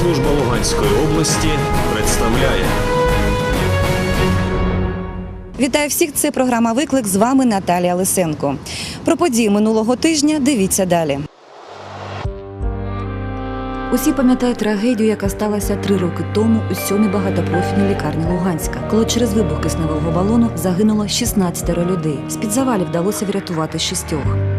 Служба Луганської області представляє. Вітаю всіх! Це програма Виклик. З вами Наталія Лисенко. Про події минулого тижня дивіться далі. Усі пам'ятають трагедію, яка сталася три роки тому у сьомій багатопрофільній лікарні Луганська, коли через вибух кисневого балону загинуло 16 людей. З під завалів вдалося врятувати шістьох.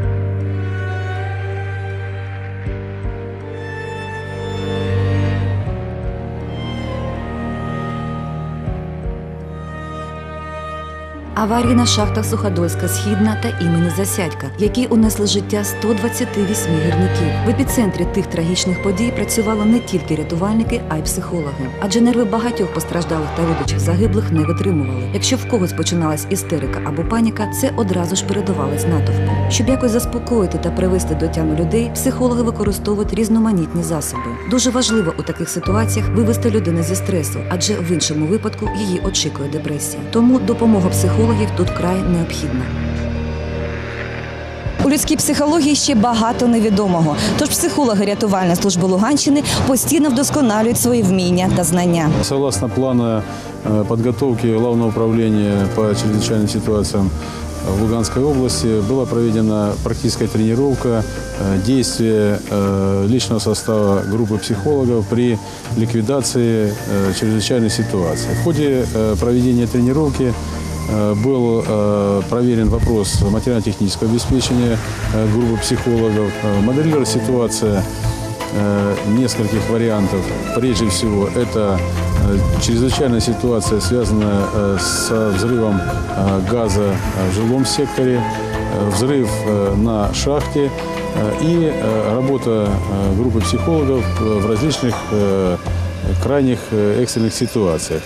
Аварії на шахтах Суходольська Східна та імені Засядька, які унесли життя 128 гірників. В епіцентрі тих трагічних подій працювали не тільки рятувальники, а й психологи. Адже нерви багатьох постраждалих та родичів загиблих не витримували. Якщо в когось починалась істерика або паніка, це одразу ж передавалось натовпу. Щоб якось заспокоїти та привести до тями людей, психологи використовують різноманітні засоби. Дуже важливо у таких ситуаціях вивести людину зі стресу, адже в іншому випадку її очікує депресія. Тому допомога психологів тут край необхідна. У людській психології ще багато невідомого. Тож психологи рятувальної служби Луганщини постійно вдосконалюють свої вміння та знання. Согласно плана э, подготовки Главного управления по чрезвычайным ситуациям в Луганской области была проведена практическая тренировка э, действия э, личного состава группы психологов при ликвидации э, чрезвычайной ситуации. В ходе э, проведения тренировки э, был э, проверен вопрос материально-технического обеспечения э, группы психологов. Э, Моделировалась ситуация э, нескольких вариантов. Прежде всего, это э, чрезвычайная ситуация, связанная э, с взрывом э, газа э, в жилом секторе, э, взрыв э, на шахте э, и э, работа э, группы психологов э, в различных э, крайних э, экстренных ситуациях.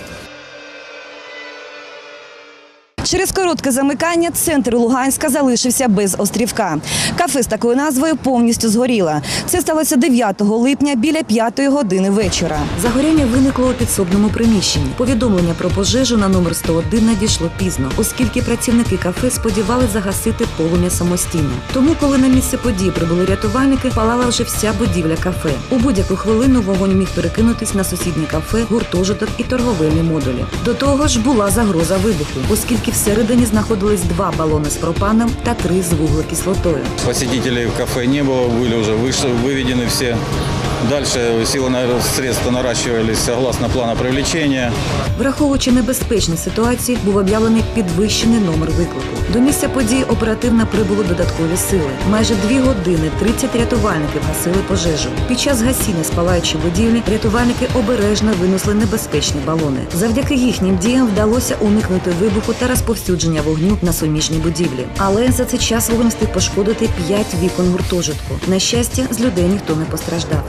Через коротке замикання центр Луганська залишився без острівка. Кафе з такою назвою повністю згоріло. Це сталося 9 липня біля 5 години вечора. Загоряння виникло у підсобному приміщенні. Повідомлення про пожежу на номер 101 надійшло пізно, оскільки працівники кафе сподівалися загасити полум'я самостійно. Тому, коли на місце події прибули рятувальники, палала вже вся будівля кафе. У будь-яку хвилину вогонь міг перекинутись на сусіднє кафе, гуртожиток і торговельні модулі. До того ж була загроза вибуху, оскільки всередині знаходились два балони з пропаном та три з вуглекислотою. Посетителей в кафе не было, были уже выше, выведены все. Дальше силы на- средства наращивались согласно плана привлечения. Враховуючи небезпечні ситуації, був об'явлений підвищений номер виклику. До місця події оперативно прибули додаткові сили. Майже дві години 30 рятувальників гасили пожежу. Під час гасіння спалаючої будівлі рятувальники обережно винесли небезпечні балони. Завдяки їхнім діям вдалося уникнути вибуху та розповсюдження вогню на суміжні будівлі. Але за цей час вогонь встиг пошкодити 5 вікон гуртожитку. На щастя, з людей ніхто не постраждав.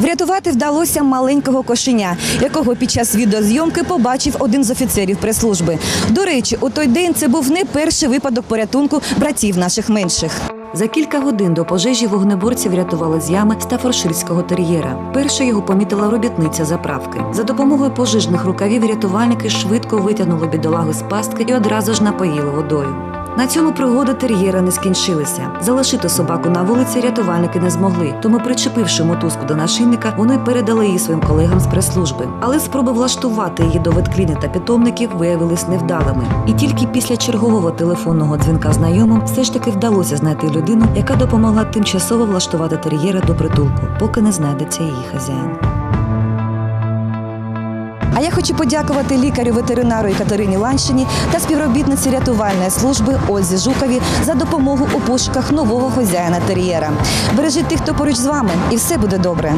Врятувати вдалося маленького кошеня, якого під час відеозйомки побачив один з офіцерів прес-служби. До речі, у той день це був не перший випадок порятунку братів наших менших. За кілька годин до пожежі вогнеборці врятували з ями стафорширського тер'єра. Перша його помітила робітниця заправки. За допомогою пожежних рукавів рятувальники швидко витягнули бідолагу з пастки і одразу ж напоїли водою. На цьому пригоди тер'єра не скінчилися. Залишити собаку на вулиці рятувальники не змогли, тому, причепивши мотузку до нашийника, вони передали її своїм колегам з прес-служби. Але спроби влаштувати її до веткліни та питомників виявились невдалими. І тільки після чергового телефонного дзвінка знайомим все ж таки вдалося знайти людину, яка допомогла тимчасово влаштувати тер'єра до притулку, поки не знайдеться її хазяїн. А я хочу подякувати лікарю-ветеринару Катерині Ланщині та співробітниці рятувальної служби Ользі Жукові за допомогу у пошуках нового хазяїна тер'єра. Бережіть тих, хто поруч з вами, і все буде добре.